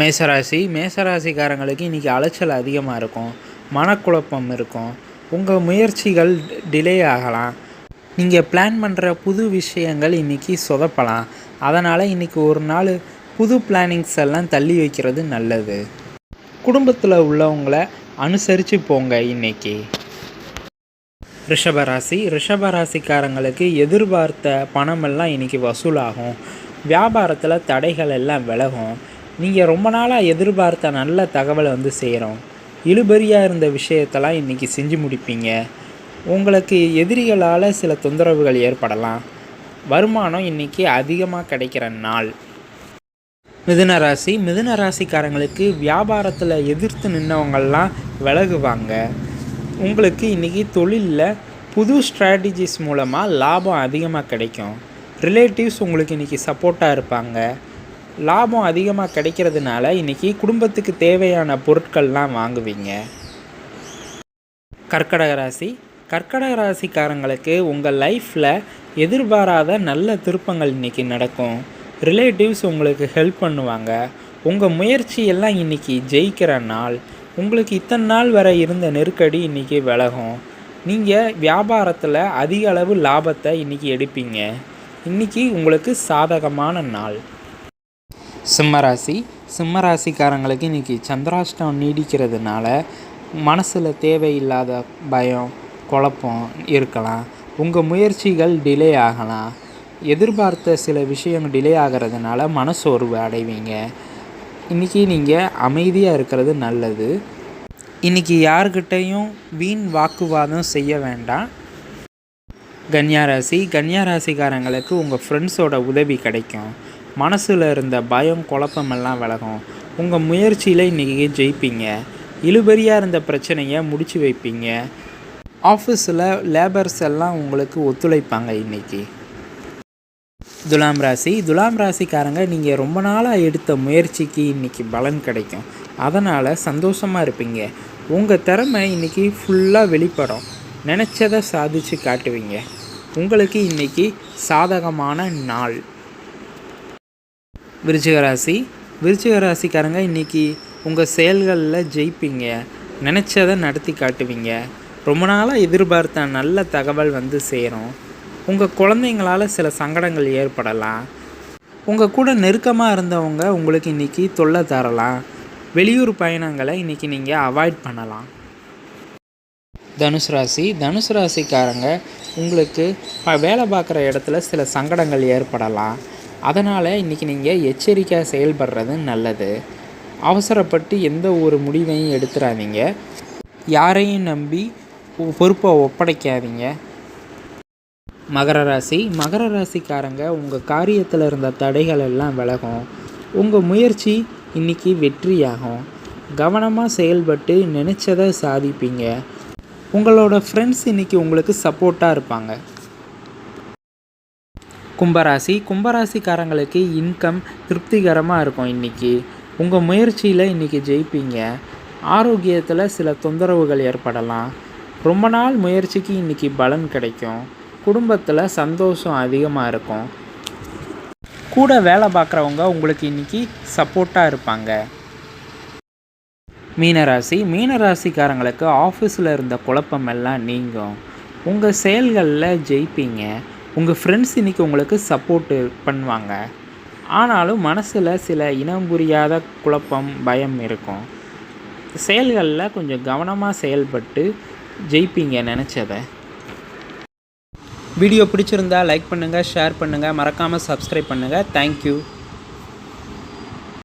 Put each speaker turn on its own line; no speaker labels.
மேசராசி மேசராசிக்காரங்களுக்கு இன்றைக்கி அலைச்சல் அதிகமாக இருக்கும். மனக்குழப்பம் இருக்கும். உங்கள் முயற்சிகள் டிலே ஆகலாம். நீங்கள் பிளான் பண்ணுற புது விஷயங்கள் இன்றைக்கி சொதப்பலாம். அதனால் இன்றைக்கி ஒரு நாள் புது பிளானிங்ஸ் எல்லாம் தள்ளி வைக்கிறது நல்லது. குடும்பத்தில் உள்ளவங்கள அனுசரித்து போங்க இன்னைக்கு. ரிஷபராசி ரிஷபராசிக்காரங்களுக்கு எதிர்பார்த்த பணமெல்லாம் இன்றைக்கி வசூலாகும். வியாபாரத்தில் தடைகள் எல்லாம் விலகும். நீங்கள் ரொம்ப நாளாக எதிர்பார்த்த நல்ல தகவலை வந்து செய்கிறோம் இழுபறியாக இருந்த விஷயத்தெல்லாம் இன்றைக்கி செஞ்சு முடிப்பீங்க. உங்களுக்கு எதிரிகளால் சில தொந்தரவுகள் ஏற்படலாம். வருமானம் இன்றைக்கி அதிகமாக கிடைக்கிற நாள். மிதுன ராசி மிதுன ராசிக்காரங்களுக்கு வியாபாரத்தில் எதிர்த்து நின்றவங்கள்லாம் விலகுவாங்க. உங்களுக்கு இன்றைக்கி தொழிலில் புது ஸ்ட்ராட்டஜிஸ் மூலமாக லாபம் அதிகமாக கிடைக்கும். ரிலேட்டிவ்ஸ் உங்களுக்கு இன்றைக்கி சப்போர்ட்டாக இருப்பாங்க. லாபம் அதிகமாக கிடைக்கிறதுனால இன்றைக்கி குடும்பத்துக்கு தேவையான பொருட்கள்லாம் வாங்குவீங்க. கர்க்கடக ராசி. கர்க்கடக ராசிக்காரங்களுக்கு உங்கள் லைஃப்பில் எதிர்பாராத நல்ல திருப்பங்கள் இன்றைக்கி நடக்கும். ரிலேட்டிவ்ஸ் உங்களுக்கு ஹெல்ப் பண்ணுவாங்க. உங்கள் முயற்சி எல்லாம் இன்றைக்கி ஜெயிக்கிற நாள். உங்களுக்கு இத்தனை நாள் வரை இருந்த நெருக்கடி இன்றைக்கி விலகும். நீங்கள் வியாபாரத்தில் அதிக அளவு லாபத்தை இன்றைக்கி எடுப்பீங்க. இன்றைக்கி உங்களுக்கு சாதகமான நாள். சிம்மராசி. சிம்மராசிக்காரங்களுக்கு இன்றைக்கி சந்திராஷ்டம் நீடிக்கிறதுனால மனசில் தேவையில்லாத பயம் குழப்பம் இருக்கலாம். உங்கள் முயற்சிகள் டிலே ஆகலாம். எதிர்பார்த்த சில விஷயங்கள் டிலே ஆகிறதுனால மனசோர்வு அடைவீங்க. இன்றைக்கி நீங்கள் அமைதியாக இருக்கிறது நல்லது. இன்றைக்கி யார்கிட்டையும் வீண் வாக்குவாதம் செய்ய வேண்டாம். கன்னியாராசி கன்னியாராசிக்காரங்களுக்கு உங்கள் ஃப்ரெண்ட்ஸோட உதவி கிடைக்கும். மனசில் இருந்த பயம் குழப்பமெல்லாம் விலகும். உங்கள் முயற்சியில் இன்றைக்கி ஜெயிப்பீங்க. இழுபறியாக இருந்த பிரச்சனையை முடித்து வைப்பீங்க. ஆஃபீஸில் லேபர்ஸ் எல்லாம் உங்களுக்கு ஒத்துழைப்பாங்க இன்றைக்கி துலாம் ராசி. துலாம் ராசிக்காரங்க நீங்கள் ரொம்ப நாளாக எடுத்த முயற்சிக்கு இன்றைக்கி பலன் கிடைக்கும். அதனால் சந்தோஷமாக இருப்பீங்க. உங்கள் திறமை இன்றைக்கி ஃபுல்லாக வெளிப்படும். நினச்சதை சாதித்து காட்டுவீங்க. உங்களுக்கு இன்றைக்கி சாதகமான நாள். விருச்சிக ராசி விருச்சிக ராசிக்காரங்க இன்றைக்கி உங்கள் செயல்களில் ஜெயிப்பீங்க. நினச்சதை நடத்தி காட்டுவீங்க. ரொம்ப நாளாக எதிர்பார்த்த நல்ல தகவல் வந்து சேரும். உங்கள் குழந்தைங்களால் சில சங்கடங்கள் ஏற்படலாம். உங்கள் கூட நெருக்கமாக இருந்தவங்க உங்களுக்கு இன்றைக்கி தொல்லை தரலாம். வெளியூர் பயணங்களை இன்றைக்கி நீங்கள் அவாய்ட் பண்ணலாம். தனுசு ராசி. தனுசு ராசிக்காரங்க உங்களுக்கு வேலை பார்க்குற இடத்துல சில சங்கடங்கள் ஏற்படலாம். அதனால் இன்றைக்கி நீங்கள் எச்சரிக்கையாக செயல்படுறது நல்லது. அவசரப்பட்டு எந்த ஒரு முடிவையும் எடுத்துடாதீங்க யாரையும் நம்பி பொ- பொறுப்பை ஒப்படைக்காதீங்க. மகர ராசி மகர ராசிக்காரங்க உங்கள் காரியத்தில் இருந்த தடைகள் எல்லாம் விலகும். உங்கள் முயற்சி இன்னைக்கு வெற்றியாகும். கவனமாக செயல்பட்டு நினச்சதை சாதிப்பீங்க. உங்களோட ஃப்ரெண்ட்ஸ் இன்றைக்கி உங்களுக்கு சப்போர்ட்டாக இருப்பாங்க. கும்பராசி. கும்பராசிக்காரங்களுக்கு இன்கம் திருப்திகரமாக இருக்கும் இன்றைக்கி உங்கள் முயற்சியில் இன்றைக்கி ஜெயிப்பீங்க. ஆரோக்கியத்தில் சில தொந்தரவுகள் ஏற்படலாம். ரொம்ப நாள் முயற்சிக்கு இன்றைக்கி பலன் கிடைக்கும். குடும்பத்தில் சந்தோஷம் அதிகமாக இருக்கும். கூட வேலை பார்க்குறவங்க உங்களுக்கு இன்றைக்கி சப்போர்ட்டாக இருப்பாங்க. மீனராசி. மீனராசிக்காரங்களுக்கு ஆஃபீஸில் இருந்த குழப்பமெல்லாம் நீங்கும். உங்கள் செயல்களில் ஜெயிப்பீங்க. உங்கள் ஃப்ரெண்ட்ஸ் இன்றைக்கி உங்களுக்கு சப்போர்ட்டு பண்ணுவாங்க. ஆனாலும் மனசில் சில இனம் புரியாத குழப்பம் பயம் இருக்கும். செயல்களில் கொஞ்சம் கவனமாக செயல்பட்டு ஜெயிப்பீங்க நினச்சதை. வீடியோ பிடிச்சிருந்தா லைக் பண்ணுங்கள் ஷேர் பண்ணுங்கள் மறக்காமல் சப்ஸ்கிரைப் பண்ணுங்கள் தேங்க்யூ